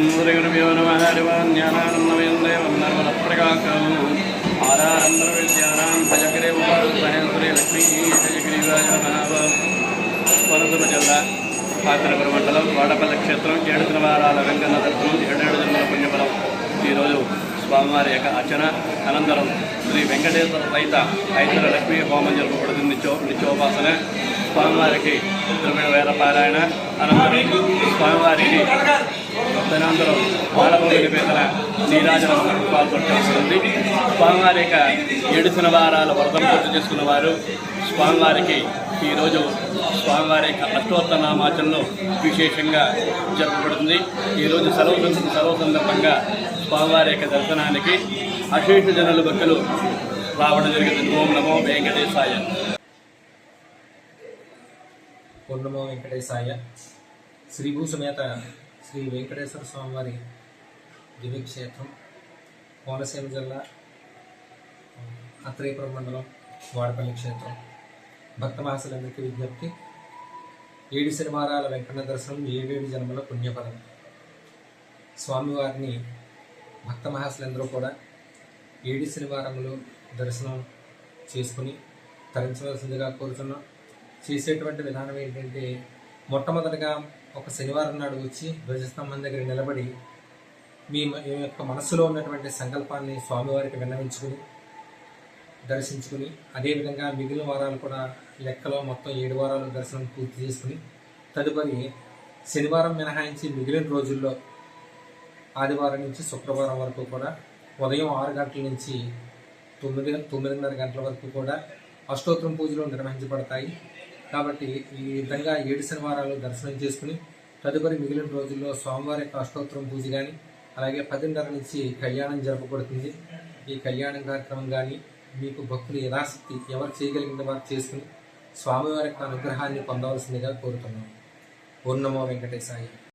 గురుగురుభ్యో నమ హరివాన్యానానందమయందేవం నర్మలప్రకాకం ఆధారంబర విద్యానాం భజగ్రే ఉపహేంద్రే లక్ష్మీ భజగ్రీవాయ నమ కోనసీమ జిల్లా పాత్రపురం మండలం వాడపల్లి క్షేత్రం ఏడు వారాల వెంకన్న దర్శనం ఏడేడు జన్మల పుణ్యఫలం ఈరోజు స్వామివారి యొక్క అర్చన అనంతరం శ్రీ వెంకటేశ్వర సహిత ఐతర లక్ష్మీ హోమం జరపబడుతుంది నిత్యో నిత్యోపాసన. స్వామివారికి తిరుమల వేద పారాయణ. అనంతరం స్వామివారికి తదనంతరం బాలభోగి పేదల నీరాజనం పాల్పడుతుంది స్వామివారి యొక్క ఏడుసిన వారాల వ్రతం పూర్తి చేసుకున్న వారు స్వామివారికి ఈరోజు స్వామివారి యొక్క అష్టోత్తనామాచరణలో విశేషంగా జరపబడుతుంది. ఈరోజు సెలవు సెలవు సందర్భంగా స్వామివారి యొక్క దర్శనానికి అశేష జనుల భక్తులు రావడం జరిగింది. ఓం నమో వెంకటేశాయ. పూర్ణమో వెంకటేశాయ. శ్రీభూ సమేత శ్రీ వెంకటేశ్వర స్వామివారి దివ్యక్షేత్రం కోనసీమ జిల్లా అత్రేపురం మండలం వాడపల్లి క్షేత్రం. భక్తమాసలందరికీ విజ్ఞప్తి. ఏడు శనివారాల వెంకట దర్శనం ఏడేడు జన్మల పుణ్యఫలం. స్వామివారిని భక్త మహాసులందరూ కూడా ఏడు శనివారంలో దర్శనం చేసుకుని తరించవలసిందిగా కోరుతున్నాం చేసేటువంటి విధానం ఏంటంటే మొట్టమొదటిగా ఒక శనివారం నాడు వచ్చి ధ్వజస్తంభం దగ్గర నిలబడి మీ యొక్క మనస్సులో ఉన్నటువంటి సంకల్పాన్ని స్వామివారికి విన్నవించుకుని దర్శించుకుని అదేవిధంగా మిగిలిన వారాలు కూడా లెక్కలో మొత్తం ఏడు వారాలు దర్శనం పూర్తి చేసుకుని తదుపరి శనివారం మినహాయించి మిగిలిన రోజుల్లో ఆదివారం నుంచి శుక్రవారం వరకు కూడా ఉదయం ఆరు గంటల నుంచి తొమ్మిది తొమ్మిదిన్నర గంటల వరకు కూడా అష్టోత్తరం పూజలు నిర్వహించబడతాయి. కాబట్టి ఈ విధంగా ఏడు శనివారాలు దర్శనం చేసుకుని తదుపరి మిగిలిన రోజుల్లో స్వామివారి యొక్క పూజ కానీ అలాగే పదిన్నర నుంచి కళ్యాణం జరపబడుతుంది. ఈ కళ్యాణం కార్యక్రమం కానీ మీకు భక్తులు యథాశక్తి ఎవరు చేయగలిగిన వారు చేసుకుని స్వామివారి యొక్క అనుగ్రహాన్ని పొందవలసిందిగా కోరుతున్నాం. పూర్ణమో వెంకటేశాయి.